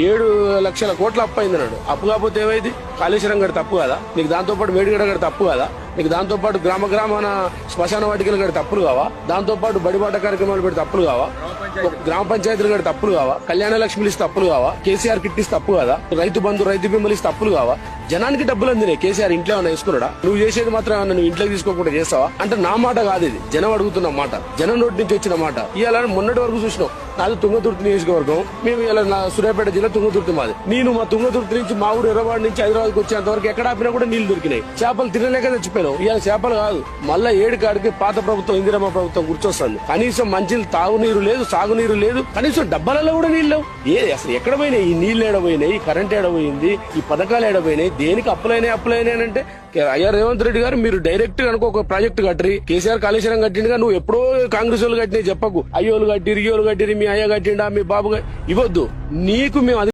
ఏడు లక్షల కోట్ల అప్పు అయింది అన్నాడు. అప్పు కాకపోతే ఏమైంది? కాళేశ్వరం గడి తప్పు కదా. నీకు దాంతో పాటు మేడిగడ గడి తప్పు కదా. నీకు దాంతోపాటు గ్రామ గ్రామాన శ్మశాన వాటికలు కడితే తప్పులు కావా? దాంతోపాటు బడిబాట కార్యక్రమాలు పెడితే తప్పులు కావా? గ్రామ పంచాయతీలు కడితే తప్పులు కావా? కళ్యాణ లక్ష్మిలు ఇస్తే తప్పులు కావా? కేసీఆర్ కిట్ ఇస్తే తప్పు కదా? రైతు బంధు రైతు బిమ్మలు ఇస్తే తప్పులు కావా? జనానికి డబ్బులు అందినాయి. కేసీఆర్ ఇంట్లో ఏమైనా వేసుకున్నాడా? నువ్వు చేసేది మాత్రం ఏమన్నా నువ్వు ఇంట్లోకి తీసుకోకుండా చేస్తావా? అంటే నా మాట కాదు ఇది. జనం అడుగుతున్న మాట. జనం నోటి నుంచి వచ్చిన మాట. ఇవాళ మొన్నటి వరకు చూసినావు నాది తుంగతుర్తి నియోజకవర్గం. మేము ఇలా నా సూర్యాపేట జిల్లా తుంగతుర్తి మాది. నేను మా తుంగతుర్తి నుంచి మా ఊరు ఎర్రవాడి నుంచి హైదరాబాద్కి వచ్చేంత వరకు ఎక్కడ ఆపినా కూడా నీళ్ళు దొరికినాయి. చేపలు తినలేక చచ్చిపోయినాం ఇవాళ చేపలు కాదు. మళ్ళా ఏడు కాడికి పాత ప్రభుత్వం ఇందిరమ్మ ప్రభుత్వం కూర్చొస్తుంది కనీసం మంచి తాగునీరు లేదు సాగునీరు లేదు. కనీసం డబ్బాలలో కూడా నీళ్ళు లేవు. ఏ అసలు ఎక్కడ పోయినాయి? ఈ నీళ్ళు ఏడపోయినాయి కరెంట్ ఏడపోయింది ఈ పథకాలు ఏడపోయినాయి దేనికి అప్పులైనాయి అప్పులైనాయి అంటే అయ్యా రేవంత్ రెడ్డి గారు మీరు డైరెక్ట్ కనుక ఒక ప్రాజెక్ట్ కట్టరి. కేసీఆర్ కాళేశ్వరం కట్టిండుగా నువ్వు ఎప్పుడో కాంగ్రెస్ వాళ్ళు కట్టినాయి చెప్పకు. అయ్యోలు కట్టిరు ఇయ్యోలు కట్టిరు మీ అయ్య కట్టిండా మీ బాబు ఇవ్వద్దు. నీకు మేము